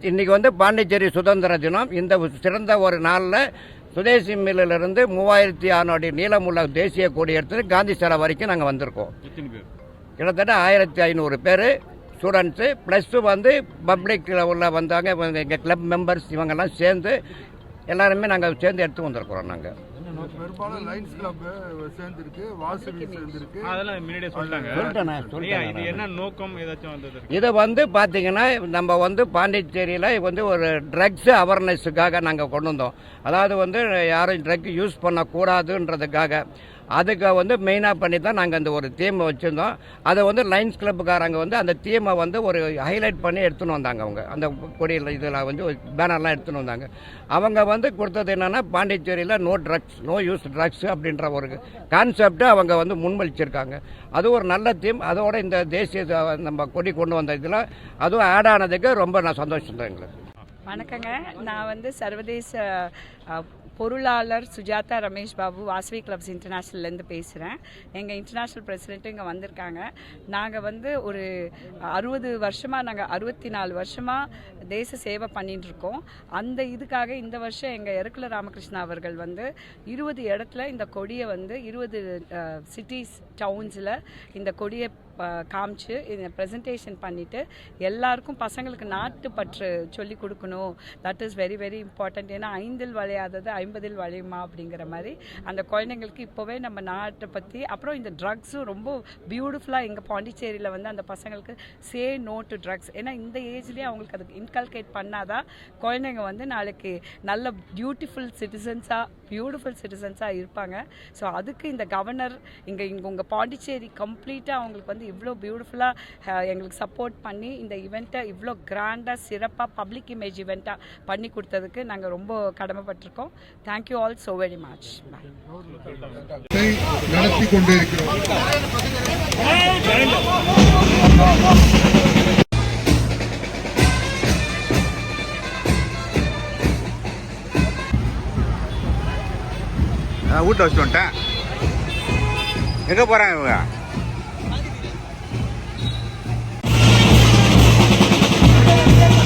இன்னைக்கு வந்து பாண்டிச்சேரி சுதந்திர தினம். இந்த சிறந்த ஒரு நாளில் சுதேசி மில்லிலிருந்து மூவாயிரத்தி அறுநூறு நீளமுள்ள தேசிய கொடி எடுத்து காந்தி சிலை வரைக்கும் நாங்கள் வந்திருக்கோம். கிட்டத்தட்ட ஆயிரத்தி ஐநூறு பேர் ஸ்டூடெண்ட்ஸு ப்ளஸ் டூ வந்து பப்ளிக் உள்ள வந்தாங்க எங்கள் கிளப் மெம்பர்ஸ் இவங்கெல்லாம் சேர்ந்து எல்லாருமே நாங்கள் சேர்ந்து எடுத்து வந்திருக்கிறோம் நாங்கள் பெரும்பாலும் லைன்ஸ் கிளப் சேர்ந்துருக்கு வாசவி சேர்ந்துருக்கு. அதெல்லாம் முன்னாடியே சொல்லிட்டாங்க. சொல்லிட்டேனே, ஐயா, சொல்லிட்டேன் இது. என்ன நோக்கம்? ஏதாச்சும் வந்தது இது வந்து பார்த்தீங்கன்னா நம்ம வந்து பாண்டிச்சேரியில் வந்து ஒரு ட்ரக்ஸ் அவேர்னஸுக்காக நாங்கள் கொண்டு வந்தோம். அதாவது வந்து யாரும் ட்ரக் யூஸ் பண்ணக்கூடாதுன்றதுக்காக. அதுக்கு வந்து மெயினாக பண்ணி தான் நாங்கள் அந்த ஒரு தீமை வச்சுருந்தோம். அதை வந்து லைன்ஸ் கிளப்புக்காரங்க வந்து அந்த தீமை வந்து ஒரு ஹைலைட் பண்ணி எடுத்துன்னு வந்தாங்க அவங்க. அந்த கொடியில் இதில் வந்து பேனர்லாம் எடுத்துன்னு வந்தாங்க. அவங்க வந்து கொடுத்தது என்னென்னா பாண்டிச்சேரியில் no drugs no use drugs அப்படின்ற ஒரு கான்செப்டை அவங்க வந்து முன்வச்சிருக்காங்க அது ஒரு நல்ல தீம் அதோட இந்த தேசிய நம்ம கொடி கொண்டு வந்த இதில் அதுவும் ஆட் ஆனதுக்கு ரொம்ப நான் சந்தோஷம் தான் எங்களுக்கு. வணக்கங்க. நான் வந்து சர்வதேச பொருளாளர் சுஜாதா ரமேஷ் பாபு வாசவி கிளப்ஸ் இன்டர்நேஷ்னல்லேருந்து பேசுகிறேன் எங்கள் இன்டர்நேஷ்னல் பிரசிடென்ட் இங்கே வந்திருக்காங்க. நாங்கள் வந்து ஒரு அறுபது வருஷமாக நாங்கள் அறுபத்தி நாலு வருஷமாக தேச சேவை பண்ணிட்டு இருக்கோம். அந்த இதுக்காக இந்த வருஷம் எங்கள் எருக்குல ராமகிருஷ்ணா அவர்கள் வந்து இருபது இடத்துல இந்த கொடியை வந்து இருபது சிட்டிஸ் டவுன்ஸில் இந்த கொடியை காமிச்சு இதை ப்ரெசன்டேஷன் பண்ணிவிட்டு எல்லாருக்கும் பசங்களுக்கு நாட்டுப்பற்று சொல்லி கொடுக்கணும். That is very very important ஏன்னா ஐந்தில் வளையாதது ஐம்பதில் வளையுமா அப்படிங்கிற மாதிரி அந்த குழந்தைங்களுக்கு இப்போவே நம்ம நாட்டை பற்றி அப்புறம் இந்த ட்ரக்ஸும் ரொம்ப பியூட்டிஃபுல்லாக எங்கள் பாண்டிச்சேரியில் வந்து அந்த பசங்களுக்கு சே நோ டு ட்ரக்ஸ் ஏன்னா இந்த ஏஜ்லேயே அவங்களுக்கு அதுக்கு இன்கல்கேட் பண்ணாதான் குழந்தைங்க வந்து நாளைக்கு நல்ல பியூட்டிஃபுல் சிட்டிசன்ஸாக பியூட்டிஃபுல் சிட்டிசன்ஸாக இருப்பாங்க. ஸோ அதுக்கு இந்த கவர்னர் இங்கே இங்கே உங்கள் பாண்டிச்சேரி கம்ப்ளீட்டாக அவங்களுக்கு வந்து இவ்வளோ பியூட்டிஃபுல்லாக எங்களுக்கு சப்போர்ட் பண்ணி இந்த இவெண்ட்டை இவ்வளோ கிராண்டாக சிறப்பாக பப்ளிக் இமேஜ் இவெண்ட்டாக பண்ணி கொடுத்ததுக்கு நாங்கள் ரொம்ப கடமைப்பட்டிருக்கோம். Thank you all so very much நடத்தி கொண்டிருக்கிறோம். வீட்டில் வச்சுட்டு வந்துட்டேன். எங்கே போகிறாங்க இவங்க Yeah.